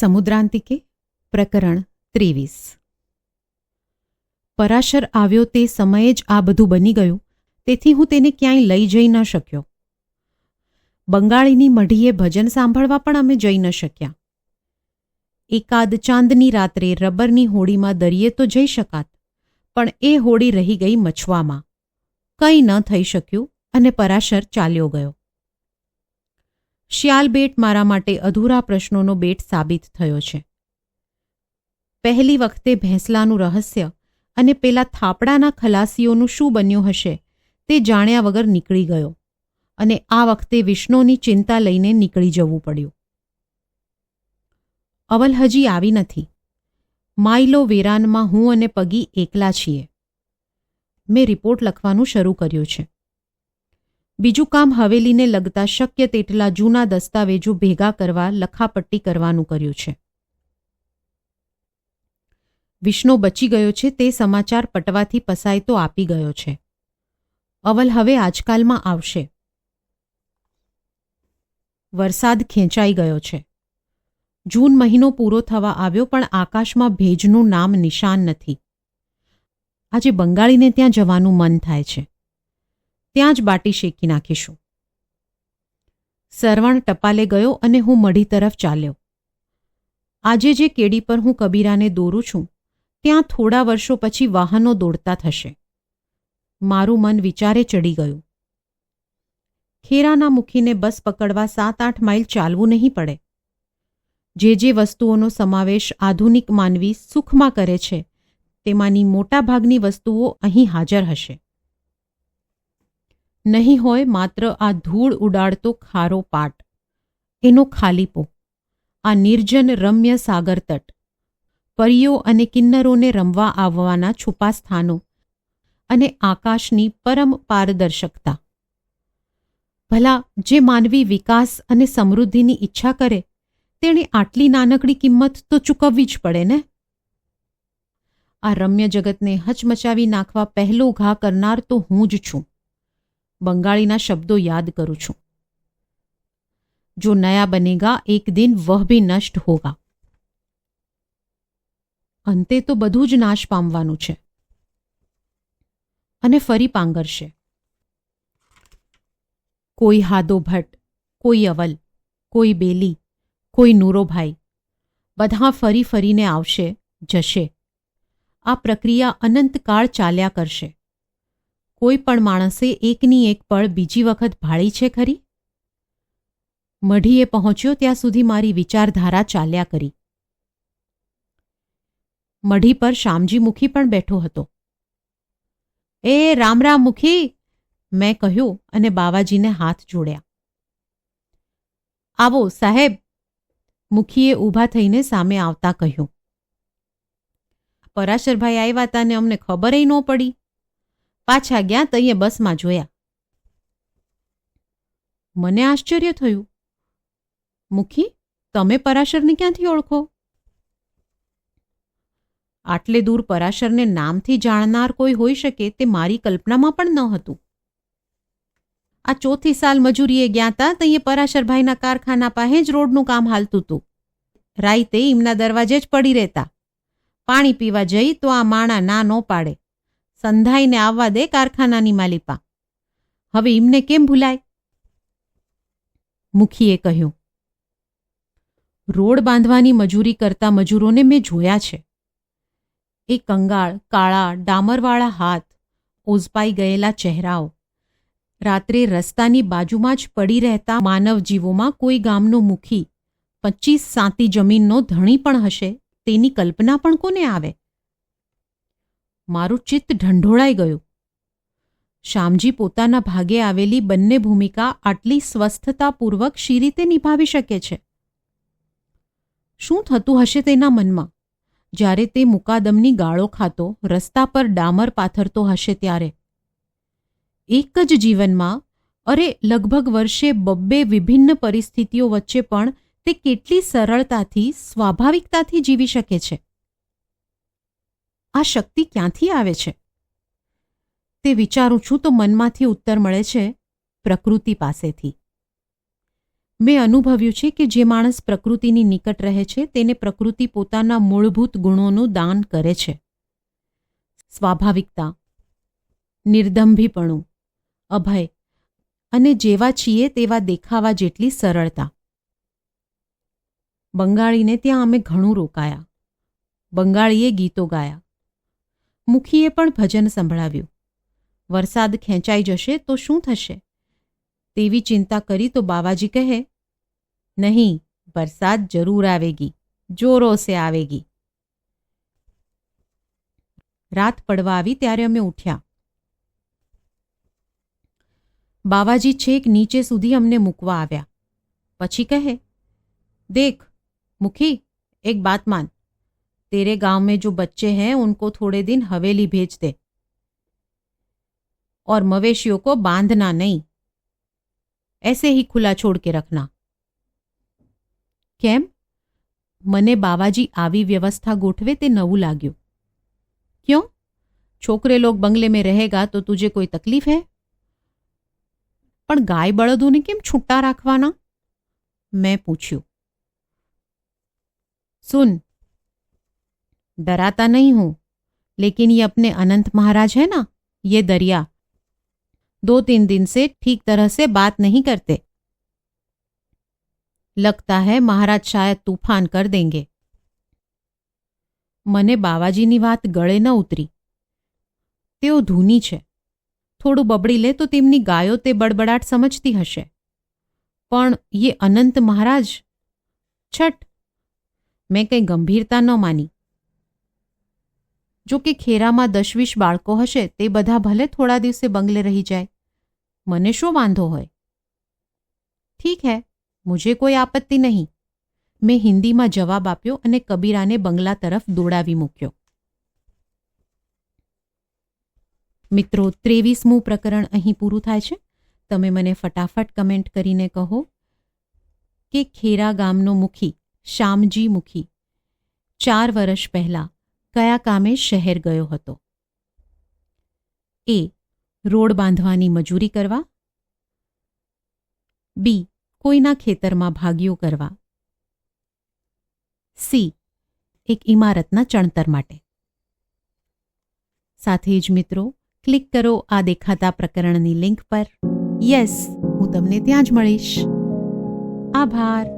સમુદ્રાંતિકે, પ્રકરણ ત્રેવીસ. પરાશર આવ્યો તે સમયે જ આ બધું બની ગયું, તેથી હું તેને ક્યાંય લઈ જઈ ન શક્યો. બંગાળીની મઢીએ ભજન સાંભળવા પણ અમે જઈ ન શક્યા. એકાદ ચાંદની રાત્રે રબરની હોડીમાં દરિયે તો જઈ શકાત, પણ એ હોડી રહી ગઈ મછવામાં. કંઈ ન થઈ શક્યું અને પરાશર ચાલ્યો ગયો. શ્યાલ બેટ મારા માટે અધૂરા પ્રશ્નોનો બેટ સાબિત થયો છે. પહેલી વખતે ભેંસલાનું રહસ્ય અને પેલા થાપડાના ખલાસીઓનું શું બન્યું હશે તે જાણ્યા વગર નીકળી ગયો અને આ વખતે વિષ્ણુની ચિંતા લઈને નીકળી જવું પડ્યું. અવલ હજી આવી નથી. માઇલો વેરાનમાં હું અને પગી એકલા છીએ. મેં રિપોર્ટ લખવાનું શરૂ કર્યું છે. બીજું કામ હવેલીને લગતા શક્ય તેટલા જૂના દસ્તાવેજો ભેગા કરવા લખાપટ્ટી કરવાનું કર્યું છે. વિષ્ણુ બચી ગયો છે તે સમાચાર પટવાથી પસાય તો આપી ગયો છે. અવલ હવે આજકાલમાં આવશે. વરસાદ ખેંચાઈ ગયો છે. જૂન મહિનો પૂરો થવા આવ્યો પણ આકાશમાં ભેજનું નામ નિશાન નથી. આજે બંગાળીને ત્યાં જવાનું મન થાય છે. ત્યાં જ બાટી શેકી નાખીશું. સરવણ ટપાલે ગયો અને હું મઢી તરફ ચાલ્યો. આજે જે કેડી પર હું કબીરાને દોરું છું, ત્યાં થોડા વર્ષો પછી વાહનો દોડતા થશે. મારું મન વિચારે ચડી ગયું. ખેરાના મુખીને બસ પકડવા સાત આઠ માઇલ ચાલવું નહીં પડે. જે જે વસ્તુઓનો સમાવેશ આધુનિક માનવી સુખમાં કરે છે, તેમાંની મોટાભાગની વસ્તુઓ અહીં હાજર હશે. નહીં હોય માત્ર આ ધૂળ ઉડાડતો ખારો પાટ. એનો ખાલીપો આ નિર્જન રમ્ય સાગર તટ. પરીઓ અને કિન્નરોને રમવા આવવાના છુપા સ્થાનો અને આકાશની પરમ પારદર્શકતા. ભલા જે માનવી વિકાસ અને સમૃદ્ધિની ઈચ્છા કરે, તેણે આટલી નાનકડી કિંમત તો ચૂકવવી જ પડે ને? આ રમ્ય જગતને હચમચાવી નાખવા પહેલો ઘા કરનાર તો હું જ છું. બંગાળીના શબ્દો યાદ કરું છું. જો નયા બનેગા, એક દિન વહ ભી નષ્ટ હોગા. અંતે તો બધું જ નાશ પામવાનું છે. અને ફરી પાંગરશે કોઈ હાદો ભટ્ટ, કોઈ અવલ, કોઈ બેલી, કોઈ નૂરોભાઈ બધા ફરી ફરીને આવશે, જશે. આ પ્રક્રિયા અનંતકાળ ચાલ્યા કરશે. કોઈ પણ માણસે એકની એક પળ બીજી વખત ભાળી છે ખરી? મઢીએ પહોંચ્યો ત્યાં સુધી મારી વિચારધારા ચાલ્યા કરી. મઢી પર શામજી મુખી પણ બેઠો હતો. એ રામ રામ મુખી, મેં કહ્યું અને બાવાજીને હાથ જોડ્યા. આવો સાહેબ, મુખીએ ઊભા થઈને સામે આવતા કહ્યું. પરાશરભાઈ આવ્યા હતા ને અમને ખબરય ન પડી. પાછા ગયા તઈએ બસમાં જોયા. મને આશ્ચર્ય થયું. મુખી, તમે પરાશરને ક્યાંથી ઓળખો? આટલે દૂર પરાશરને નામથી જાણનાર કોઈ હોઈ શકે તે મારી કલ્પનામાં પણ ન હતું. આ ચોથી સાલ મજૂરીએ ગયા હતા તઈએ પરાશરભાઈના કારખાના પાસે જ રોડનું કામ હાલતું હતું રાઈતે એમના દરવાજે જ પડી રહેતા. પાણી પીવા જઈ તો આ માણા ના નો પાડે. સંધાઈને આવવા દે કારખાનાની માલિપા. હવે એમને કેમ ભૂલાય? મુખીએ કહ્યું, રોડ બાંધવાની મજૂરી કરતા મજૂરોને મેં જોયા છે. એ કંગાળ, કાળા, ડામરવાળા હાથ, ઓઝપાઈ ગયેલા ચહેરાઓ, રાત્રે રસ્તાની બાજુમાં જ પડી રહેતા માનવ જીવોમાં કોઈ ગામનો મુખી પચીસ સાતી જમીનનો ધણી પણ હશે તેની કલ્પના પણ કોને આવે? મારું ચિત્ત ઢંઢોળાઈ ગયું. શ્યામજી પોતાના ભાગે આવેલી બંને ભૂમિકા આટલી સ્વસ્થતાપૂર્વક શી રીતે નિભાવી શકે છે? શું થતું હશે તેના મનમાં? જ્યારે તે મુકાદમની ગાળો ખાતો, રસ્તા પર ડામર પાથરતો હશે ત્યારે. એક જ જીવનમાં, અરે લગભગ વર્ષે બબ્બે વિભિન્ન પરિસ્થિતિઓ વચ્ચે પણ તે કેટલી સરળતાથી, સ્વાભાવિકતાથી જીવી શકે છે. આ શક્તિ ક્યાંથી આવે છે? તે વિચારું છું તો મનમાંથી ઉત્તર મળે છે પ્રકૃતિ પાસેથી. મેં અનુભવ્યું છે કે જે માણસ પ્રકૃતિની નિકટ રહે છે, તેને પ્રકૃતિ પોતાના મૂળભૂત ગુણોનું દાન કરે છે. સ્વાભાવિકતા, નિર્દંભીપણું, અભય, અને જેવા છીએ તેવા દેખાવા જેટલી સરળતા. બંગાળીને ત્યાં અમે ઘણું રોકાયા. બંગાળીએ ગીતો ગાયા. મુખીએ પણ ભજન સંભળાવ્યું વરસાદ ખેંચાઈ જશે તો શું થશે તેવી ચિંતા કરી તો બાવાજી કહે નહીં વરસાદ જરૂર આવેગી જોરો સે આવેગી રાત પડવા આવી ત્યારે અમે ઉઠ્યા બાવાજી છેક નીચે સુધી અમને મૂકવા આવ્યા પછી કહે દેખ મુખી એક બાત માન तेरे गाँव में जो बच्चे हैं, उनको थोड़े दिन हवेली भेज दे। और मवेशियों को बांधना नहीं। ऐसे ही खुला छोड़ के रखना। केम? मने बाबाजी आवी व्यवस्था गोठवे ते नवू लाग्यो। क्यों? छोकरे लोग बंगले में रहेगा तो तुझे कोई तकलीफ़ है? पर गाय बळदोने केम छुट्टा राखवाना? मैं पूछू सुन डराता नहीं हूं लेकिन ये अपने अनंत महाराज है ना ये दरिया दो तीन दिन से ठीक तरह से बात नहीं करते लगता है महाराज शायद तूफान कर देंगे મને બાવાજીની વાત ગળે ન ઉતરી તેઓ ધૂની છે થોડું બબડી લે તો તેમની ગાયો તે બડબડાટ સમજતી હશે પણ યે અનંત મહારાજ છઠ મેં કંઈ ગંભીરતા ન માની જો કે ખેરામાં દસવીસ બાળકો હશે, તે બધા ભલે થોડા દિવસે બંગલે રહી જાય. મને શું વાંધો હોય? ઠીક હે, મુજે કોઈ આપત્તિ નહીં. મેં હિન્દીમાં જવાબ આપ્યો અને કબીરાને બંગલા તરફ દોડાવી મૂક્યો. મિત્રો, ત્રેવીસમું પ્રકરણ અહીં પૂરું થાય છે. તમે મને ફટાફટ કમેન્ટ કરીને કહો કે ખેરા ગામનો મુખી, શ્યામજી મુખી, ચાર વર્ષ પહેલા કયા કામે શહેર ગયો હતો? એ, રોડ બાંધવાની મજૂરી કરવા. બી, કોઈના ખેતરમાં ભાગ્યો કરવા. સી, એક ઇમારતના ચણતર માટે. સાથે જ મિત્રો, ક્લિક કરો આ દેખાતા પ્રકરણની લિંક પર. યસ, હું તમને ત્યાં જ મળીશ. આભાર.